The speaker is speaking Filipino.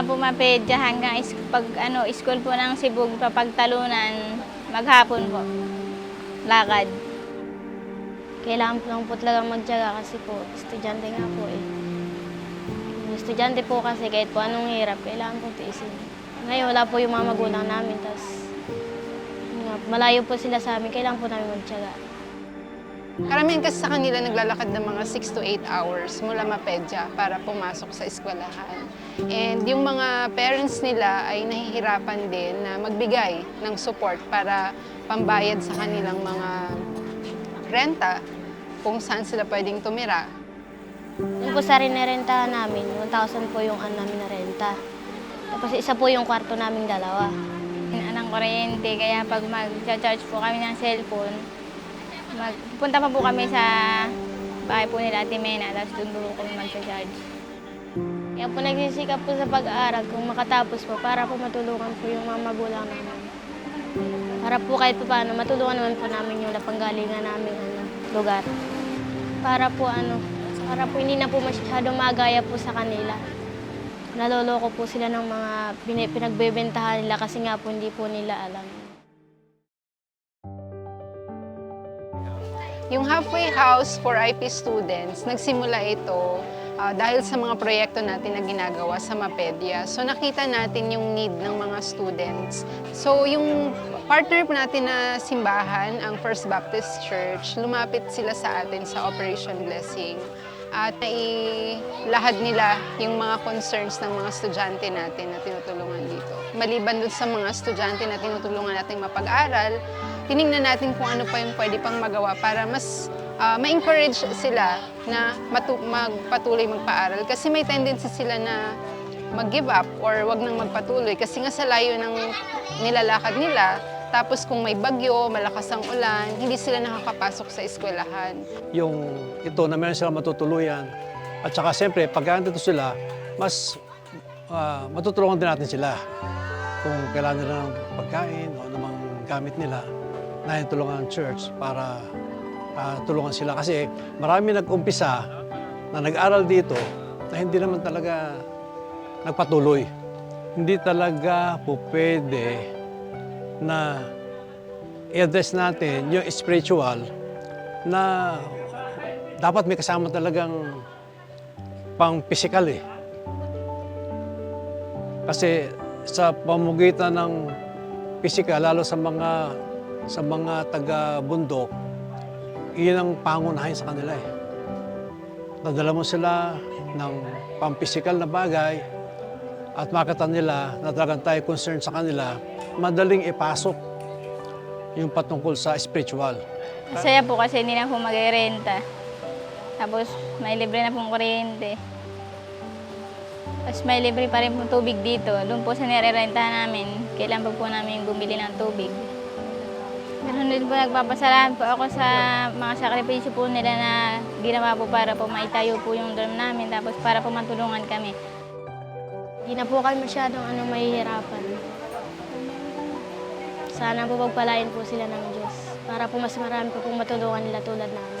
Po mapedya hanggang is, pag ano, school po ng Sibug, papagtalunan, maghapon po. Lakad. Kailangan po lang po talagang magtyaga kasi po, estudyante nga po eh. Estudyante po kasi kahit po anong hirap, kailangan po tiisin. Ngayon wala po yung mga magulang namin, tapos malayo po sila sa amin, kailangan po namin magtyaga. Karamihan kasi sa kanila naglalakad ng mga 6 to 8 hours mula Mapedja para pumasok sa eskwelahan. And yung mga parents nila ay nahihirapan din na magbigay ng support para pambayad sa kanilang mga renta kung saan sila pwedeng tumira. Yung po sa rinirentahan namin, 1,000 po yung ano namin na renta. Tapos isa po yung kwarto naming dalawa. Anang kuryente, kaya pag mag-charge po kami ng cellphone, magpunta pa po kami sa bahay po nila Ate Mena, tapos doon po kami mag-charge. Kaya po nagsisikap po sa pag-aaral kung makatapos po para po matulungan po yung mga magulang namin. Para po kahit pa paano, matulungan naman po namin yung napanggalingan namin ano, lugar. Para po ano, para po hindi na po masyadong magaya po sa kanila. Naloloko po sila ng mga pinagbebentahan nila kasi nga po hindi po nila alam. Yung Halfway House for IP students, nagsimula ito ah, dahil sa mga proyekto natin na ginagawa sa Mapedia. So nakita natin yung need ng mga students. So yung partner po natin na simbahan, ang First Baptist Church, lumapit sila sa atin sa Operation Blessing at nailahad nila yung mga concerns ng mga estudyante natin na tinutulungan dito. Maliban dun sa mga estudyante na tinutulungan natin mapag-aral, tiningnan natin kung ano pa yung pwede pang magawa para mas ah, ma-encourage sila na matu- magpatuloy magpaaral. Kasi may tendency sila na mag-give up or wag nang magpatuloy kasi nga sa layo ng nilalakad nila. Tapos kung may bagyo, malakas ang ulan, hindi sila nakakapasok sa eskwelahan. yung ito na meron silang matutuluyan. At saka siyempre, pag andito sila, mas ah, matutulungan din natin sila. Kung kailangan nila ng pagkain o anumang gamit nila, na tulungan ng church para ah, tulungan sila. Kasi marami nag-umpisa na nag-aral dito na hindi naman talaga nagpatuloy. Hindi talaga po pwede na i-address natin yung spiritual na dapat may kasama talagang pang physical eh. Kasi sa pamugitan ng physical, lalo sa mga sa mga taga-bundok, iyon ang pangunahin sa kanila eh. Nadala mo sila ng pang-physical na bagay at makita nila na talagang tayo concerned sa kanila, madaling ipasok yung patungkol sa spiritual. Masaya po kasi hindi na po mag-renta. Tapos may libre na pong kuryente. Tapos may libre pa rin po tubig dito. Doon po sa nire-rentahan namin, kailan pa po namin bumili ng tubig. Din po nagpapasalamat po ako sa mga sakripisyo po nila na ginawa po para po maitayo po yung dorm namin tapos para po matulungan kami. Hindi na po kami masyadong ano, mahihirapan. Sana po pagpalain po sila ng Diyos para po mas marami pa pong matulungan nila tulad namin.